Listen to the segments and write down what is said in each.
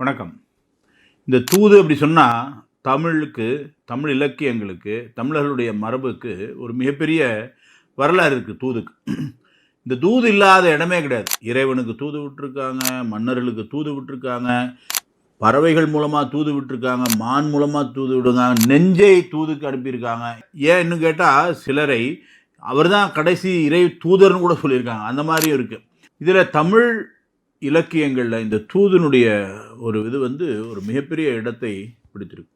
வணக்கம். இந்த தூது அப்படி சொன்னால் தமிழுக்கு தமிழ் இலக்கியங்களுக்கு தமிழர்களுடைய மரபுக்கு ஒரு மிகப்பெரிய வரலாறு இருக்குது தூதுக்கு. இந்த தூது இல்லாத இடமே கிடையாது. இறைவனுக்கு தூது விட்டுருக்காங்க மன்னர்களுக்கு தூது விட்டுருக்காங்க பறவைகள் மூலமாக தூது விட்டுருக்காங்க மான் மூலமாக தூது விடுங்க நெஞ்சை தூதுக்கு அனுப்பியிருக்காங்க. ஏன்னு கேட்டால் சிலரை அவர் தான் கடைசி இறை தூதர்னு கூட சொல்லியிருக்காங்க. அந்த மாதிரியும் இருக்குது இதில் தமிழ் இலக்கியங்களில் இந்த தூதனுடைய ஒரு இது வந்து ஒரு மிகப்பெரிய இடத்தை பிடித்திருக்கு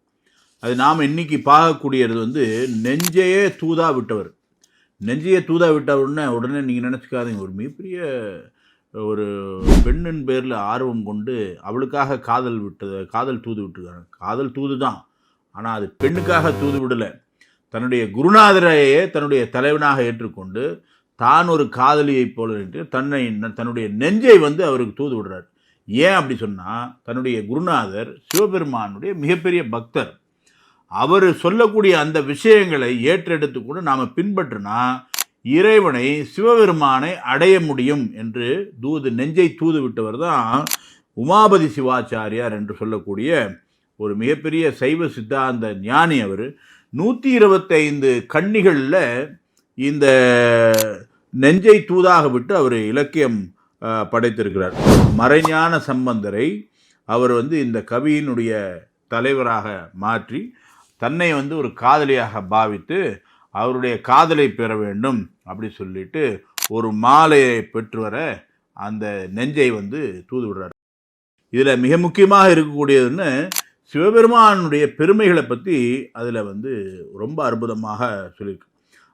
அது நாம் இன்னைக்கு பார்க்கக்கூடியது வந்து நெஞ்சையே தூதா விட்டவர். நெஞ்சையே தூதா விட்டவர்னு உடனே நீங்கள் நினச்சிக்காதீங்க. ஒரு மிகப்பெரிய ஒரு பெண்ணின் பேரில் ஆர்வம் கொண்டு அவளுக்காக காதல் விட்டது காதல் தூது விட்டுருக்காங்க காதல் தூது தான் ஆனால் அது பெண்ணுக்காக தூது விடலை. தன்னுடைய குருநாதரையே தன்னுடைய தலைவனாக ஏற்றுக்கொண்டு தான் ஒரு காதலியைப் போல நின்று தன்னை தன்னுடைய நெஞ்சை வந்து அவருக்கு தூது விடுறார். ஏன் அப்படி சொன்னால் தன்னுடைய குருநாதர் சிவபெருமானுடைய மிகப்பெரிய பக்தர். அவர் சொல்லக்கூடிய அந்த விஷயங்களை ஏற்றெடுத்து கூட நாம் பின்பற்றினா இறைவனை சிவபெருமானை அடைய முடியும் என்று தூது நெஞ்சை தூது விட்டவர் தான் உமாபதி சிவாச்சாரியார் என்று சொல்லக்கூடிய ஒரு மிகப்பெரிய சைவ சித்தாந்த ஞானி அவர். நூற்றி இருபத்தைந்து கன்னிகளில் இந்த நெஞ்சை தூதாக விட்டு அவர் இலக்கியம் படைத்திருக்கிறார். மறைஞான சம்பந்தரை அவர் வந்து இந்த கவியினுடைய தலைவராக மாற்றி தன்னை வந்து ஒரு காதலியாக பாவித்து அவருடைய காதலை பெற வேண்டும் அப்படி சொல்லிட்டு ஒரு மாலையை பெற்று வர அந்த நெஞ்சை வந்து தூது விடுறார். இதில் மிக முக்கியமாக இருக்கக்கூடியதுன்னு சிவபெருமானுடைய பெருமைகளை பற்றி அதில் வந்து ரொம்ப அற்புதமாக சொல்லியிருக்கு.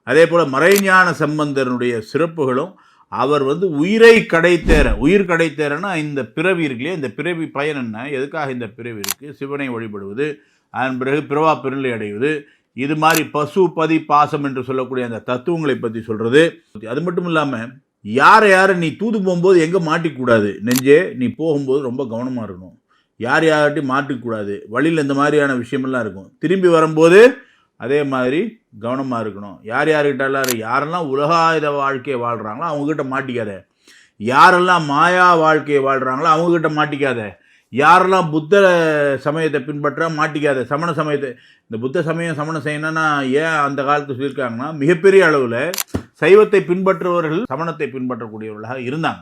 அதே போல் மறைஞான சம்பந்தனுடைய சிறப்புகளும் அவர் வந்து உயிரை கடைத்தேர உயிர் கடைத்தேரன்னா இந்த பிறவி இருக்கு இந்த பிறவி பயன் என்ன? எதுக்காக இந்த பிறவி இருக்குது சிவனை வழிபடுவது அதன் பிறகு பிறவா பெருநிலை அடைவது இது மாதிரி பசு பதி பாசம் என்று சொல்லக்கூடிய அந்த தத்துவங்களை பற்றி சொல்கிறது அது மட்டும் இல்லாமல் யாரை யாரை நீ தூது போகும்போது எங்கே மாட்டிக்கூடாது நெஞ்சே நீ போகும்போது ரொம்ப கவனமாக இருக்கணும். யார் யார்கிட்டையும் மாட்டிக்கூடாது வழியில் இந்த மாதிரியான விஷயமெல்லாம் இருக்கும். திரும்பி வரும்போது அதே மாதிரி கவனமாக இருக்கணும். யார் யார்கிட்டலாம் யாரெல்லாம் உலகாயுத வாழ்க்கையை வாழ்கிறாங்களோ அவங்கக்கிட்ட மாட்டிக்காத. யாரெல்லாம் மாயா வாழ்க்கையை வாழ்கிறாங்களோ அவங்கக்கிட்ட மாட்டிக்காத. யாரெல்லாம் புத்த சமயத்தை பின்பற்ற மாட்டிக்காத. சமண சமயத்தை இந்த புத்த சமயம் சமண சமயம்னா ஏன் அந்த காலத்தில் சொல்லியிருக்காங்கன்னா மிகப்பெரிய அளவில் சைவத்தை பின்பற்றுபவர்கள் சமணத்தை பின்பற்றக்கூடியவர்களாக இருந்தாங்க.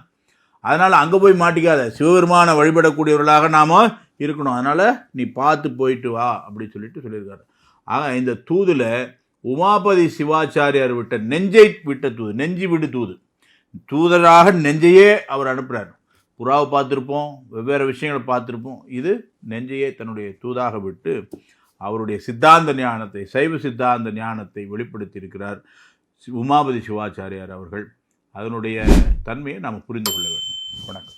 அதனால் அங்கே போய் மாட்டிக்காத. சிவபெருமானை வழிபடக்கூடியவர்களாக நாம் இருக்கணும். அதனால் நீ பார்த்து போயிட்டு வா அப்படி சொல்லிட்டு சொல்லியிருக்காரு. ஆக இந்த தூதில் உமாபதி சிவாச்சாரியார் விட்ட நெஞ்சை விட்ட தூது நெஞ்சு விடு தூது. தூதராக நெஞ்சையே அவர் அனுப்புகிறார் புறாவை பார்த்துருப்போம் வெவ்வேறு விஷயங்களை பார்த்துருப்போம். இது நெஞ்சையே தன்னுடைய தூதாக விட்டு அவருடைய சித்தாந்த ஞானத்தை சைவ சித்தாந்த ஞானத்தை வெளிப்படுத்தி இருக்கிறார் சி- உமாபதி சிவாச்சாரியார் அவர்கள். அதனுடைய தன்மையை நாம் புரிந்து கொள்ள வேண்டும். வணக்கம்.